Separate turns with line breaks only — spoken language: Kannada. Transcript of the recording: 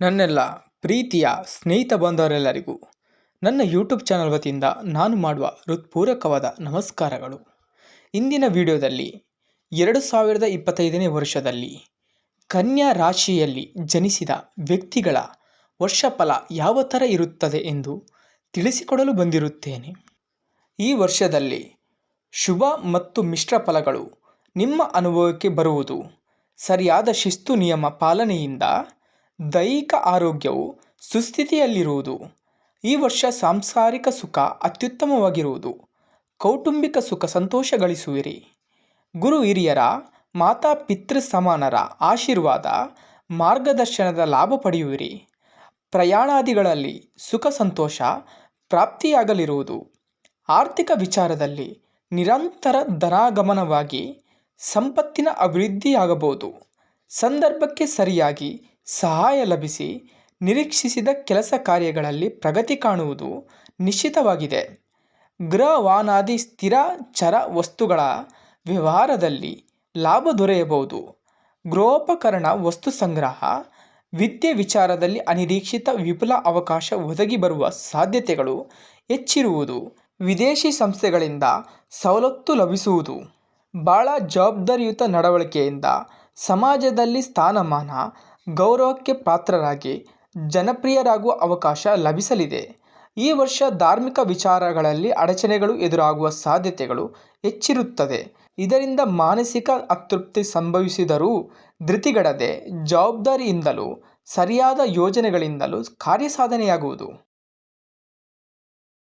ನನ್ನೆಲ್ಲ ಪ್ರೀತಿಯ ಸ್ನೇಹಿತ ಬಾಂಧವರೆಲ್ಲರಿಗೂ ನನ್ನ ಯೂಟ್ಯೂಬ್ ಚಾನಲ್ ವತಿಯಿಂದ ನಾನು ಮಾಡುವ ಹೃತ್ಪೂರ್ವಕವಾದ ನಮಸ್ಕಾರಗಳು. ಇಂದಿನ ವಿಡಿಯೋದಲ್ಲಿ ಎರಡು ಸಾವಿರದ ಇಪ್ಪತ್ತೈದನೇ ವರ್ಷದಲ್ಲಿ ಕನ್ಯಾ ರಾಶಿಯಲ್ಲಿ ಜನಿಸಿದ ವ್ಯಕ್ತಿಗಳ ವರ್ಷಫಲ ಯಾವ ಥರ ಇರುತ್ತದೆ ಎಂದು ತಿಳಿಸಿಕೊಡಲು ಬಂದಿರುತ್ತೇನೆ. ಈ ವರ್ಷದಲ್ಲಿ ಶುಭ ಮತ್ತು ಮಿಶ್ರ ಫಲಗಳು ನಿಮ್ಮ ಅನುಭವಕ್ಕೆ ಬರುವುದು ಸರಿಯಾದ ಶಿಸ್ತು ನಿಯಮ ಪಾಲನೆಯಿಂದ ದೈಹಿಕ ಆರೋಗ್ಯವು ಸುಸ್ಥಿತಿಯಲ್ಲಿರುವುದು. ಈ ವರ್ಷ ಸಾಂಸಾರಿಕ ಸುಖ ಅತ್ಯುತ್ತಮವಾಗಿರುವುದು. ಕೌಟುಂಬಿಕ ಸುಖ ಸಂತೋಷ ಗಳಿಸುವಿರಿ ಗುರು ಹಿರಿಯರ, ಮಾತಾ ಪಿತೃ ಸಮಾನರ ಆಶೀರ್ವಾದ ಮಾರ್ಗದರ್ಶನದ ಲಾಭ ಪಡೆಯುವಿರಿ. ಪ್ರಯಾಣಾದಿಗಳಲ್ಲಿ ಸುಖ ಸಂತೋಷ ಪ್ರಾಪ್ತಿಯಾಗಲಿರುವುದು. ಆರ್ಥಿಕ ವಿಚಾರದಲ್ಲಿ ನಿರಂತರ ಧನಾಗಮನವಾಗಿ ಸಂಪತ್ತಿನ ಅಭಿವೃದ್ಧಿಯಾಗಬಹುದು. ಸಂದರ್ಭಕ್ಕೆ ಸರಿಯಾಗಿ ಸಹಾಯ ಲಭಿಸಿ ನಿರೀಕ್ಷಿಸಿದ ಕೆಲಸ ಕಾರ್ಯಗಳಲ್ಲಿ ಪ್ರಗತಿ ಕಾಣುವುದು ನಿಶ್ಚಿತವಾಗಿದೆ. ಗೃಹವಾನಾದಿ ಸ್ಥಿರ ಚರ ವಸ್ತುಗಳ ವ್ಯವಹಾರದಲ್ಲಿ ಲಾಭ ದೊರೆಯಬಹುದು. ಗೃಹೋಪಕರಣ ವಸ್ತು ಸಂಗ್ರಹ ವಿದ್ಯೆ ವಿಚಾರದಲ್ಲಿ ಅನಿರೀಕ್ಷಿತ ವಿಪುಲ ಅವಕಾಶ ಒದಗಿ ಬರುವ ಸಾಧ್ಯತೆಗಳು ಹೆಚ್ಚಿರುವುದು, ವಿದೇಶಿ ಸಂಸ್ಥೆಗಳಿಂದ ಸವಲತ್ತು ಲಭಿಸುವುದು ಭಾಳ ಜವಾಬ್ದಾರಿಯುತ ನಡವಳಿಕೆಯಿಂದ ಸಮಾಜದಲ್ಲಿ ಸ್ಥಾನಮಾನ ಗೌರವಕ್ಕೆ ಪಾತ್ರರಾಗಿ ಜನಪ್ರಿಯರಾಗುವ ಅವಕಾಶ ಲಭಿಸಲಿದೆ. ಈ ವರ್ಷ ಧಾರ್ಮಿಕ ವಿಚಾರಗಳಲ್ಲಿ ಅಡಚಣೆಗಳು ಎದುರಾಗುವ ಸಾಧ್ಯತೆಗಳು ಹೆಚ್ಚಿರುತ್ತದೆ. ಇದರಿಂದ ಮಾನಸಿಕ ಅತೃಪ್ತಿ ಸಂಭವಿಸಿದರೂ ಧೃತಿಗಡದೆ ಜವಾಬ್ದಾರಿಯಿಂದಲೂ, ಸರಿಯಾದ ಯೋಜನೆಗಳಿಂದಲೂ ಕಾರ್ಯಸಾಧನೆಯಾಗುವುದು.